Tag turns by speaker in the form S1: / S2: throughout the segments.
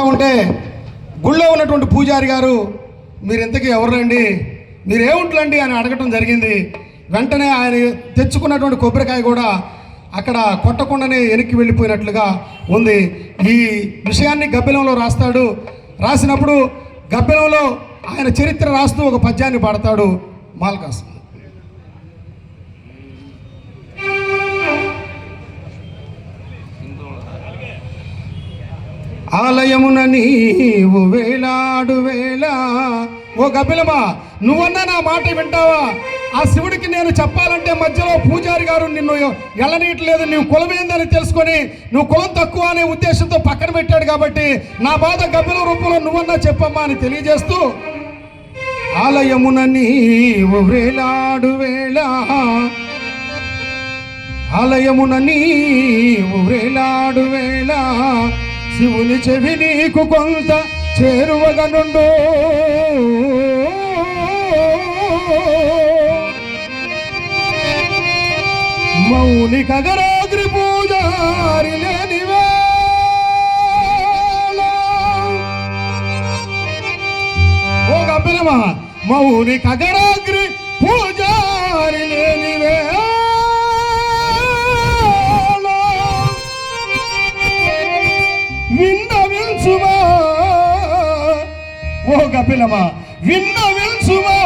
S1: వెళ్తూ ఉంటే గుళ్ళో ఉన్నటువంటి పూజారి గారు మీరు ఇంతకీ ఎవరండి మీరు ఏముంట్లండి అని అడగటం జరిగింది. వెంటనే ఆయన తెచ్చుకున్నటువంటి కొబ్బరికాయ కూడా అక్కడ కొట్టకుండానే వెనక్కి వెళ్ళిపోయినట్లుగా ఉంది. ఈ విషయాన్ని గబ్బిలంలో రాస్తాడు. రాసినప్పుడు గబ్బిలంలో ఆయన చరిత్ర రాస్తూ ఒక పద్యాన్ని పాడతాడు మాల్కాస్. ఆలయమున నీవు వేలాడు వేళ. ఓ గబ్బిలమా నువ్వన్నా నా మాట వింటావా? ఆ శివుడికి నేను చెప్పాలంటే మధ్యలో పూజారి గారు నిన్ను ఎల్లనీయట్లేదు నువ్వు కులం ఏందని తెలుసుకొని నువ్వు కులం తక్కువ అనే ఉద్దేశంతో పక్కన పెట్టాడు కాబట్టి నా బాధ గబ్బిల రూపంలో నువ్వన్నా చెప్పమ్మా అని తెలియజేస్తూ ఆలయమున నీవు వేలాడు వేళ. ఆలయమున నీవు వేలాడు వేళ. శివుని చెవి నీకు కొంత చేరువగనుండు. మౌని కగరాగ్రి పూజారి లేని వేళ. ఓ గబ్బిలమా మౌని కగరాగ్రి పూజ విన్నవించుమా? ఓ కపిలమా విన్నవించుమా?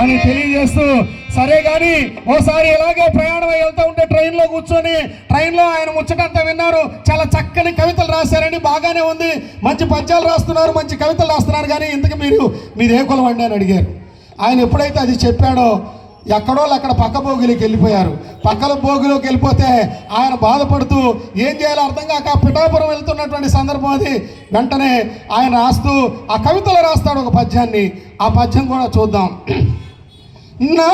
S1: అని తెలియజేస్తూ సరే కానీ ఓసారి ఇలాగే ప్రయాణం వెళ్తూ ఉంటే ట్రైన్లో కూర్చొని ట్రైన్లో ఆయన ముచ్చటంతా విన్నారు. చాలా చక్కని కవితలు రాశారండి బాగానే ఉంది. మంచి పద్యాలు రాస్తున్నారు మంచి కవితలు రాస్తున్నారు. కానీ ఇంతకు మీరు మీరు ఏ కులం అండి అని అడిగారు. ఆయన ఎప్పుడైతే అది చెప్పాడో ఎక్కడో అక్కడ పక్క భోగిలోకి వెళ్ళిపోయారు. పక్కల భోగిలోకి వెళ్ళిపోతే ఆయన బాధపడుతూ ఏం చేయాలో అర్థం కాక పిఠాపురం వెళ్తున్నటువంటి సందర్భం అది. వెంటనే ఆయన రాస్తూ ఆ కవితలో రాస్తాడు ఒక పద్యాన్ని. ఆ పద్యం కూడా చూద్దాం. నా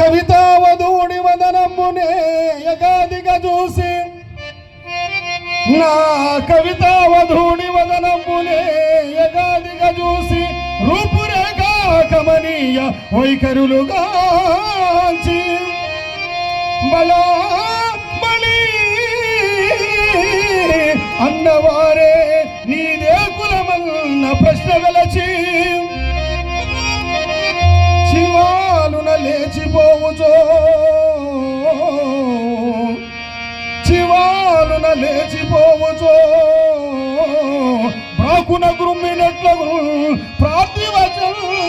S1: కవితావధువుడి వదనమ్మునే యగాదిగా చూసి నా కవితావధువుడి వదనమ్మునే యగాదిగా చూసి రూపురి కమనీయ వైఖరులుగాంచి బలా బలి అన్నవారే నీదే కులమన్న ప్రశ్న వెలచి శివాలున లేచిపోవుచో. శివాలున లేచిపోవుచో. బ్రాకున గుమ్మినట్లు ప్రార్థివచం